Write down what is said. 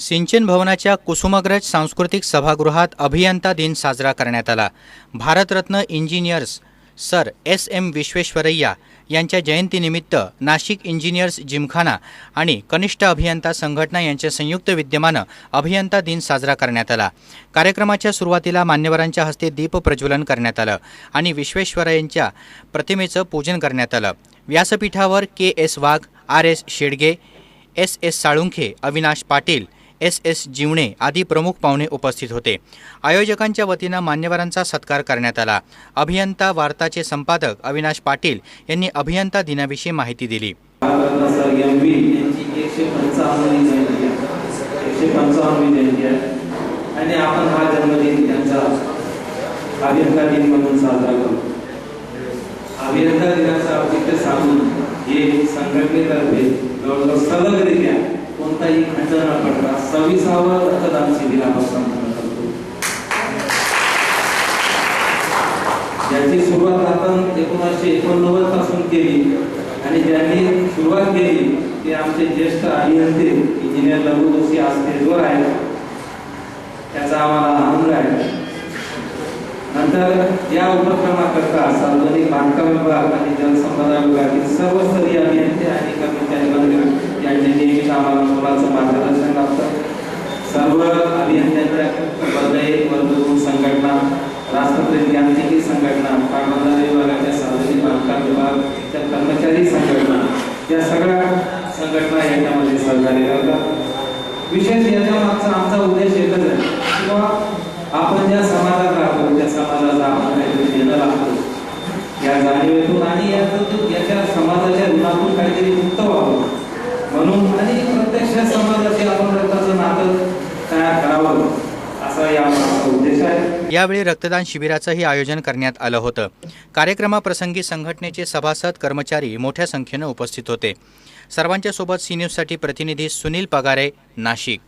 सिंचन भवनाच्या कुसुमाग्रज सांस्कृतिक सभागृहात अभियंता दिन साजरा करण्यात आला. Bharat Ratna engineers sir S M Visvesvaraya यांच्या जयंतीनिमित्त नाशिक इंजिनियर्स जिमखाना आणि कनिष्ठ अभियंता संघटना यांच्या संयुक्त विद्यमानं अभियंता दिन साजरा करण्यात आला. कार्यक्रमाच्या सुरुवातीला मान्यवरांच्या हस्ते दीप प्रज्वलन करण्यात आलं आणि विश्वेश्वरय्यांच्या प्रतिमेचं पूजन करण्यात आलं. व्यासपीठावर K S Wagh R S Shedge S S Salunkhe Avinash Patil S S Jivane आदी प्रमुख पाहुणे उपस्थित होते. आयोजकांच्या वतीनं मान्यवरांचा सत्कार करण्यात आला. अभियंता वार्ताचे संपादक अविनाश पाटील यांनी अभियंता दिनाविषयी माहिती दिली. आणि आपण हा जन्मदिन त्यांचा अभियंता दिन म्हणून साजरा करू. अभियंता दिनाचं औचित्य साधून हे संघटनेतर्फे जवळजवळ सलगरित्या कोणताही खर्च न पडता सव्वीसावा रक्तदान शिबिर आपण संपन्न करतो. सुरुवात आपण एकोणीसशे एकोणनव्वदपासून केली आणि ज्यांनी सुरुवात केली ते आमचे ज्येष्ठ अभियंते इंजिनियर लघु जोशी आज स्टेजवर आहेत. त्याचा आम्हाला आनंद आहे. नंतर या उपक्रमाकरता सार्वजनिक बांधकाम विभाग आणि जलसंपदा विभागातील सर्व स्तरीय अभियंते आणि कर्मचारी वर्ग यांनी नेहमीच आम्हाला मुलाचं मार्गदर्शन लागतं सर्व अभियंत्यांच्या वर्ग एक संघटना राष्ट्रप्रेम यांत्रिकी संघटना पाटबंधारे विभागाच्या सार्वजनिक बांधकाम विभागाच्या कर्मचारी संघटना या सगळ्या संघटना याच्यामध्ये सहकार्य करतात. विशेष याच्या मागचा आमचा यावेळी रक्तदान शिबिराचंही आयोजन करण्यात आलं होतं. कार्यक्रमाप्रसंगी संघटनेचे सभासद कर्मचारी मोठ्या संख्येनं उपस्थित होते. सर्वांच्या सोबत सी न्यूजसाठी प्रतिनिधी सुनील पगारे नाशिक.